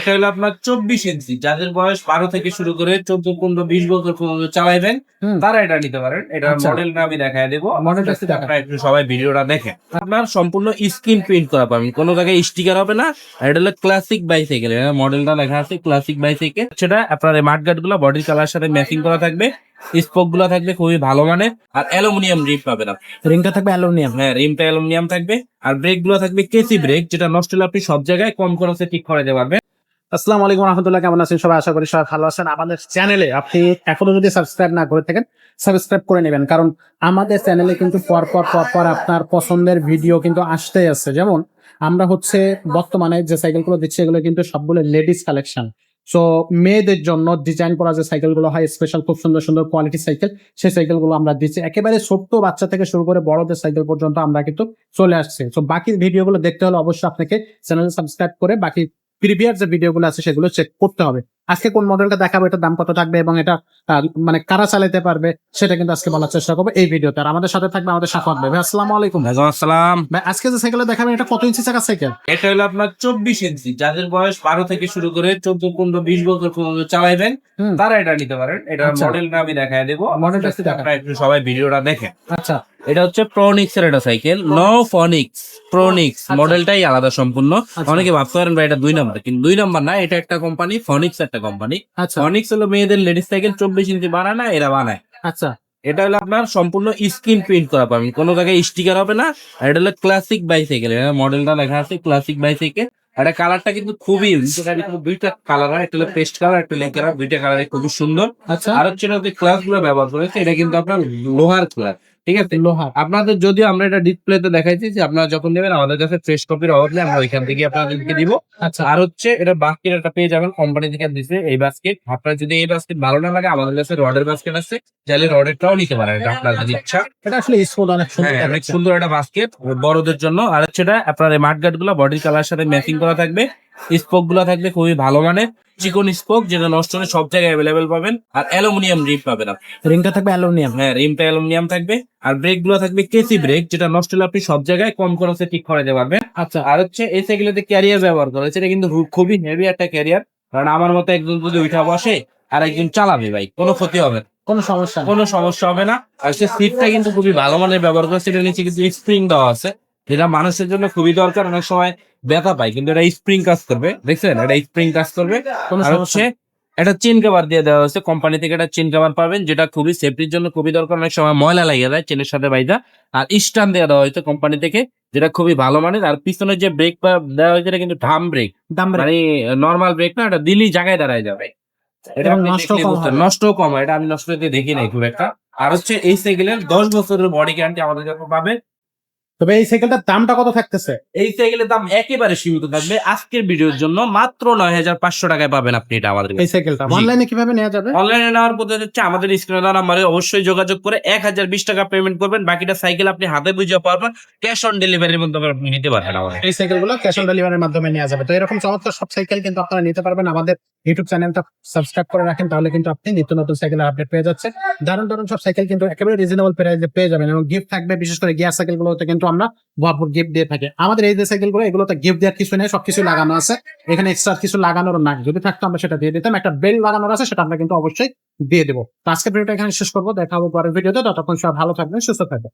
এটা হলো আপনার চব্বিশ ইঞ্চি যাদের বয়স বারো থেকে শুরু করে চোদ্দ পনেরো বিশ বছর পর্যন্ত চালাইবেন তারা এটা নিতে পারেন। এটা আচ্ছা। মডেলটা আমি দেখাই দেবো। মডেলটা একটু আপনারা একটু সবাই ভিডিওটা দেখেন। আপনার সম্পূর্ণ স্ক্রিন প্রিন্ট করা পাবেন। কোনো জায়গায় স্টিকার হবে না। এটা হলো ক্লাসিক বাইসাইকেল মডেলটা লেখা আছে ক্লাসিক বাইসাইকেল সেটা আপনার এই মাঠগার্ডগুলো বডির কালার সাথে ম্যাচিং করা থাকবে। স্পোকগুলো থাকবে খুবই ভালো মানের আর অ্যালুমিনিয়াম রিপ পাবেন। রিংটা থাকবে অ্যালুমিনিয়াম হ্যাঁ রিমটা অ্যালুমিনিয়াম থাকবে। আর ব্রেকগুলো থাকবে কেসি ব্রেক যেটা নষ্ট হলে আপনি সব জায়গায় কম খরচে ঠিক করে দিতে পারবেন। আসসালামু আলাইকুম রহমতুল্লাহ, কেমন আছেন? সবাই আশা করি সবাই ভালো আছেন। আমাদের চ্যানেলে আপনি এখনও যদি সাবস্ক্রাইব না করে থাকেন সাবস্ক্রাইব করে নেবেন। কারণ আমাদের চ্যানেলে কিন্তু পর পর পর পর আপনার পছন্দের ভিডিও কিন্তু আসতেই আছে। যেমন আমরা হচ্ছে বর্তমানে যে সাইকেলগুলো দিচ্ছি, এগুলো কিন্তু সবগুলো লেডিস কালেকশন সো মেয়েদের জন্য ডিজাইন করা যে সাইকেলগুলো হয় স্পেশাল খুব সুন্দর সুন্দর কোয়ালিটি সাইকেল সেই সাইকেলগুলো আমরা দিচ্ছি। একেবারে ছোট্ট বাচ্চা থেকে শুরু করে বড়দের সাইকেল পর্যন্ত আমরা কিন্তু চলে আসছি। সো বাকি ভিডিওগুলো দেখতে হলে অবশ্যই আপনাকে চ্যানেল সাবস্ক্রাইব করে বাকি প্রিভিয়াস যে ভিডিওগুলো আছে সেগুলো চেক করতে হবে। আজকে কোন মডেলটা দেখাবো এটার দাম কত থাকবে এবং এটা মানে কারা চালাতে পারবে সেটা কিন্তু আজকে বলার চেষ্টা করব এই ভিডিওতে আর আমাদের সাথে থাকবে আমাদের সাফাত ভাই। আসসালামু আলাইকুম। আসসালাম ভাই আজকে যে সাইকেল দেখাবেন এটা কত ইঞ্চি চাকা সাইকেল এটা হলো আপনার চব্বিশ ইঞ্চি। যাদের বয়স বারো থেকে শুরু করে চোদ্দ পনেরো বিশ বছর পর্যন্ত চালাইবেন তারা এটা নিতে পারেন। এটা আচ্ছা। মডেলটা আমি দেখাই দেবো। মডেলটা একটু সবাই ভিডিওটা দেখেন। আচ্ছা। এটা হচ্ছে প্রনিক্স এর একটা সাইকেল নো ফনিক্স প্রনিক্স। মডেলটাই আলাদা সম্পূর্ণ। আচ্ছা। অনেকে ভাবতে পারেন ভাই এটা দুই নাম্বার কিন্তু দুই নাম্বার না এটা একটা কোম্পানি ফনিক্স একটা কোম্পানি আচ্ছা। ফনিক্স হলো মেয়েদের লেডিস সাইকেল চব্বিশ ইঞ্চি বানায় না এরা বানায়। আচ্ছা। এটা হলো আপনার সম্পূর্ণ স্ক্রিন প্রিন্ট করা পাবেন। কোনো জায়গায় স্টিকার হবে না আর এটা হলো ক্লাসিক বাইসাইকেল মডেলটা লেখা আছে ক্লাসিক বাইসাইকেল এটা কালারটা কিন্তু খুবই দুইটা কালার হয় একটা হলো পেস্ট কালার একটা লেক কালার দুইটা কালার খুবই সুন্দর। আচ্ছা। আর হচ্ছে যে ক্লাসগুলো ব্যবহার করেছে এটা কিন্তু আপনার লোহার ক্লাস ঠিক আছে? লোহা আপনাদের যদিও আমরা এটা ডিসপ্লেতে দেখাইছি যে আপনারা যখন দেবেন আমাদের কাছে ফ্রেশ কপির অভাব নেই আমরা ওইখান থেকে আপনাদেরকে দিব। আচ্ছা। আর হচ্ছে এটা বাস্কেট একটা পেয়ে যাবেন কোম্পানি থেকে দিছে এই বাস্কেট আপনার যদি এই বাস্কেট ভালো না লাগে আমাদের কাছে রডের বাস্কেট আছে চাইলে রডেরটাও নিতে পারেন এটা আপনার যদি ইচ্ছা। এটা আসলে স্মুথ অনেক সুন্দর হ্যাঁ অনেক সুন্দর একটা বাস্কেট বড়দের জন্য। আর হচ্ছে এটা আপনার এই মাঠগার্ডগুলো বডির কালার সাথে ম্যাচিং করা থাকবে। স্পোকগুলো থাকবে খুবই ভালো মানের চিকন স্পোক যেটা নষ্ট হলে সব জায়গায় অ্যাভেলেবেল পাবেন আর অ্যালুমিনিয়াম রিপ পাবেন আপনি। রিংটা থাকবে অ্যালুমিনিয়াম? হ্যাঁ রিমটা অ্যালুমিনিয়াম থাকবে আর ব্রেকগুলো থাকবে কেসি ব্রেক যেটা নষ্ট হলে আপনি সব জায়গায় কম খরচে ঠিক করে দিতে পারবেন। আচ্ছা। আর হচ্ছে এই সাইকেলেতে ক্যারিয়ার ব্যবহার করা হয়েছে এটা কিন্তু খুবই হেভি একটা ক্যারিয়ার কারণ আমার মতো একজন যদি উঠা বসে আর একজন চালাবে ভাই কোনো ক্ষতি হবে না। কোনো সমস্যা কোনো সমস্যা হবে না। আর সে সিটটা কিন্তু খুবই ভালো মানের ব্যবহার করেছে এটা নিচে কিন্তু স্প্রিং দেওয়া আছে। যেটা মানুষের জন্য খুবই দরকার অনেক সময় ব্যথা পায় কিন্তু এটা স্প্রিং কাজ করবে দেখছেন? এটা স্প্রিং কাজ করবে। আর হচ্ছে এটা চেন কভার দিয়ে দেওয়া হয়েছে কোম্পানি থেকে একটা চেন কভার পাবেন যেটা খুবই সেফটির জন্য খুবই দরকার অনেক সময় ময়লা লাগিয়ে দেয় চেনের সাথে বাইদা আর স্টান দেওয়া দেওয়া হয়েছে কোম্পানি থেকে যেটা খুবই ভালো মানের। আর পিছনে যে ব্রেক দেওয়া হয়েছে এটা কিন্তু ঢাম ব্রেক মানে নর্মাল ব্রেক না এটা দিলেই জায়গায় দাঁড়ায় যাবে। এটা এবং আপনি কম হয় এটা আমি নষ্ট দেখি নাই খুব একটা। আর হচ্ছে এই সাইকেলের দশ বছরের বডি গ্যারান্টি আমাদের যখন পাবে তবে এই সাইকেলটার দামটা কত থাকতেছে? এই সাইকেলের দাম একেবারে সীমিত থাকবে। আজকের ভিডিওর জন্য মাত্র নয় হাজার পাঁচশো টাকায় পাবেন আপনি এটা আমাদের এই সাইকেলটা অনলাইনে কীভাবে নেওয়া যাবে? অনলাইনে নেওয়ার পদ্ধতি হচ্ছে আমাদের স্ক্রিনে দেওয়া নাম্বারে অবশ্যই যোগাযোগ করে এক হাজার বিশ টাকা পেমেন্ট করবেন। বাকিটা সাইকেল আপনি হাতে বুঝে পারবেন ক্যাশ অন ডেলিভারির মধ্যে আপনি নিতে পারবেন আমাদের এই সাইকেলগুলো ক্যাশ অন ডেলিভারির মাধ্যমে নেওয়া যাবে। তো এরকম চমৎকার সব সাইকেল কিন্তু আপনারা নিতে পারবেন। আমাদের ইউটিউব চ্যানেলটা সাবস্ক্রাইব করে রাখেন তাহলে কিন্তু আপনি নিত্য নতুন সাইকেলের আপডেট পেয়ে যাচ্ছেন। দারুণ দারুণ সব সাইকেল কিন্তু একেবারে রিজনেবল প্রাইসে পেয়ে যাবেন এবং গিফট থাকবে। বিশেষ করে গিয়ার সাইকেল গুলোতে কিন্তু আমরা ভরপুর গিফট দিয়ে থাকি। আমাদের এই যে সাইকেলগুলো, এগুলোতে গিফট দেওয়ার কিছু নেই, সবকিছু লাগানো আছে। এখানে এক্সট্রা কিছু লাগানোর না যদি থাকতো আমরা সেটা দিয়ে দিতাম। একটা বেল লাগানোর আছে, সেটা আমরা কিন্তু অবশ্যই দিয়ে দেবো। আজকের ভিডিওটা এখানে শেষ করব। দেখাবো পরের ভিডিওতে ততক্ষণ সব ভালো থাকবেন, সুস্থ থাকবেন।